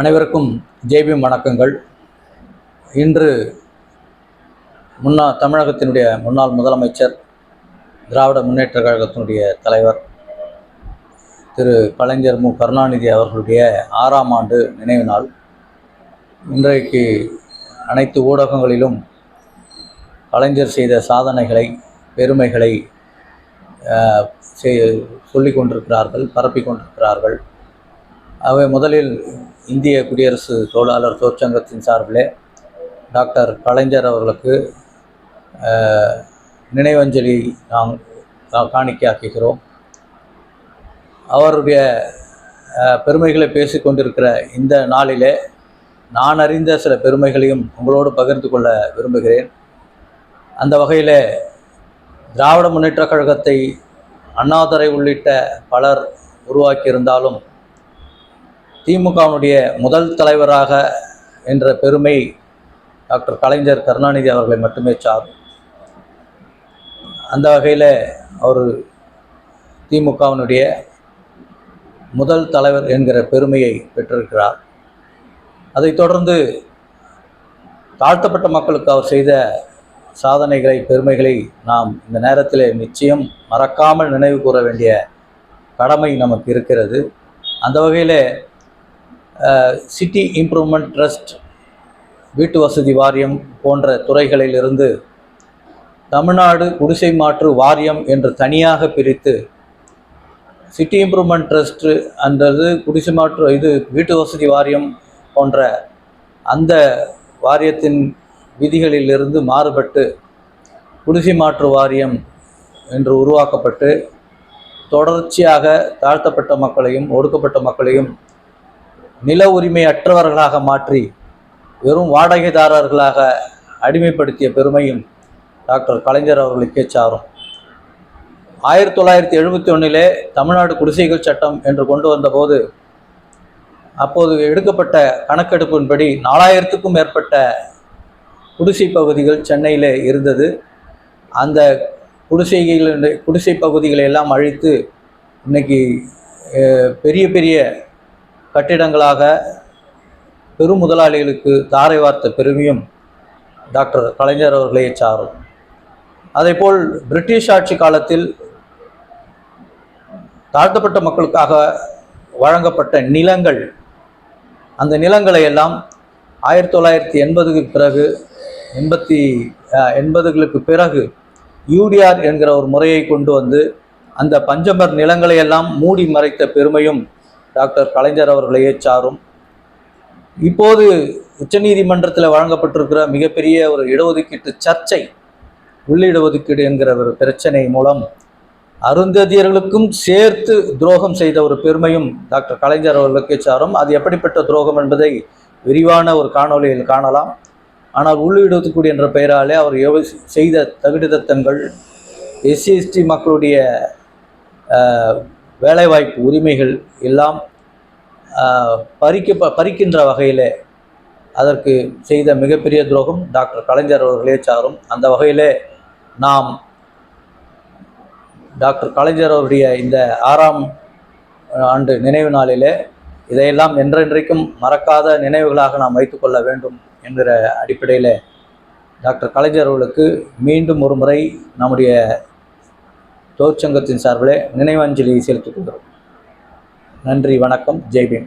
அனைவருக்கும் ஜேபி வணக்கங்கள். இன்று முன்னாள் தமிழகத்தினுடைய முன்னாள் முதலமைச்சர் திராவிட முன்னேற்றக் கழகத்தினுடைய தலைவர் திரு கலைஞர் மு. கருணாநிதி அவர்களுடைய ஆறாம் ஆண்டு நினைவு நாள். இன்றைக்கு அனைத்து ஊடகங்களிலும் கலைஞர் செய்த சாதனைகளை பெருமைகளை செய்- சொல்லிக் கொண்டிருக்கிறார்கள் பரப்பி கொண்டிருக்கிறார்கள். அவை முதலில் இந்திய குடியரசு தொழிலாளர் தொழிற்சங்கத்தின் சார்பிலே டாக்டர் கலைஞர் அவர்களுக்கு நினைவஞ்சலி நாம் காணிக்கையாக்குகிறோம். அவருடைய பெருமைகளை பேசிக்கொண்டிருக்கிற இந்த நாளிலே நான் அறிந்த சில பெருமைகளையும் உங்களோடு பகிர்ந்து கொள்ள விரும்புகிறேன். அந்த வகையில் திராவிட முன்னேற்றக் கழகத்தை அண்ணாதுரை உள்ளிட்ட பலர் உருவாக்கியிருந்தாலும் திமுகவினுடைய முதல் தலைவராக என்ற பெருமை டாக்டர் கலைஞர் கருணாநிதி அவர்களை மட்டுமே சாரும். அந்த வகையில் அவர் திமுகவினுடைய முதல் தலைவர் என்கிற பெருமையை பெற்றிருக்கிறார். அதைத் தொடர்ந்து தாழ்த்தப்பட்ட மக்களுக்கு அவர் செய்த சாதனைகளை பெருமைகளை நாம் இந்த நேரத்தில் நிச்சயம் மறக்காமல் நினைவு கூற வேண்டிய கடமை நமக்கு இருக்கிறது. அந்த வகையில் சிட்டி இம்ப்ரூவ்மெண்ட் ட்ரஸ்ட் வீட்டு வசதி வாரியம் போன்ற துறைகளிலிருந்து தமிழ்நாடு குடிசை மாற்று வாரியம் என்று தனியாக பிரித்து சிட்டி இம்ப்ரூவ்மெண்ட் ட்ரஸ்ட்டு அன்றது குடிசை மாற்று இது வீட்டு வசதி வாரியம் போன்ற அந்த வாரியத்தின் விதிகளிலிருந்து மாறுபட்டு குடிசை மாற்று வாரியம் என்று உருவாக்கப்பட்டு தொடர்ச்சியாக தாழ்த்தப்பட்ட மக்களையும் ஒடுக்கப்பட்ட மக்களையும் நில உரிமை அற்றவர்களாக மாற்றி வெறும் வாடகைதாரர்களாக அடிமைப்படுத்திய பெருமையும் டாக்டர் கலைஞர் அவர்களுக்கே சாரும் ஆயிரத்தி தொள்ளாயிரத்தி எழுபத்தி ஒன்றிலே தமிழ்நாடு குடிசைகள் சட்டம் என்று கொண்டு வந்தபோது அப்போது எடுக்கப்பட்ட கணக்கெடுப்பின்படி நாலாயிரத்துக்கும் மேற்பட்ட குடிசை பகுதிகள் சென்னையில் இருந்தது. அந்த குடிசைகள் குடிசை பகுதிகளை எல்லாம் அழித்து இன்னைக்கு பெரிய பெரிய கட்டிடங்களாக பெரும் முதலாளிகளுக்கு தாரை வார்த்த பெருமையும் டாக்டர் கலைஞர் அவர்களே சாரும். அதேபோல் பிரிட்டிஷ் ஆட்சி காலத்தில் தாழ்த்தப்பட்ட மக்களுக்காக வழங்கப்பட்ட நிலங்கள் அந்த நிலங்களை எல்லாம் ஆயிரத்தி தொள்ளாயிரத்தி எண்பதுக்கு பிறகு எண்பத்தி எண்பதுகளுக்கு பிறகு யூடிஆர் என்கிற ஒரு முறையை கொண்டு வந்து அந்த பஞ்சமர் நிலங்களை எல்லாம் மூடி மறைத்த பெருமையும் டாக்டர் கலைஞர் அவர்களையே சாரும். இப்போது உச்சநீதிமன்றத்தில் வழங்கப்பட்டிருக்கிற மிகப்பெரிய ஒரு இடஒதுக்கீட்டு சர்ச்சை உள்ளிடஒதுக்கீடு என்கிற ஒரு பிரச்சனை மூலம் அருந்ததியர்களுக்கும் சேர்த்து துரோகம் செய்த ஒரு பெருமையும் டாக்டர் கலைஞர் அவர்களுக்கே சாரும். அது எப்படிப்பட்ட துரோகம் என்பதை விரிவான ஒரு காணொளியில் காணலாம். ஆனால் உள்ளிடத்துக்குடி என்ற பெயராலே அவர் எவ செய்த தகுதிதத்தங்கள் எஸ்சி எஸ்டி மக்களுடைய வேலைவாய்ப்பு உரிமைகள் எல்லாம் பறிக்க பறிக்கின்ற வகையில் அதற்கு செய்த மிகப்பெரிய துரோகம் டாக்டர் கலைஞர் அவர்களே சாரும். அந்த வகையிலே நாம் டாக்டர் கலைஞர் அவருடைய இந்த ஆறாம் ஆண்டு நினைவு நாளிலே இதையெல்லாம் என்றென்றைக்கும் மறக்காத நினைவுகளாக நாம் வைத்துக்கொள்ள வேண்டும் என்கிற அடிப்படையில் டாக்டர் கலைஞர் அவர்களுக்கு மீண்டும் ஒரு முறை நம்முடைய தொழிற்சங்கத்தின் சார்பிலே நினைவஞ்சலி செலுத்திக் கொள்கிறோம். நன்றி வணக்கம் ஜெய்பீம்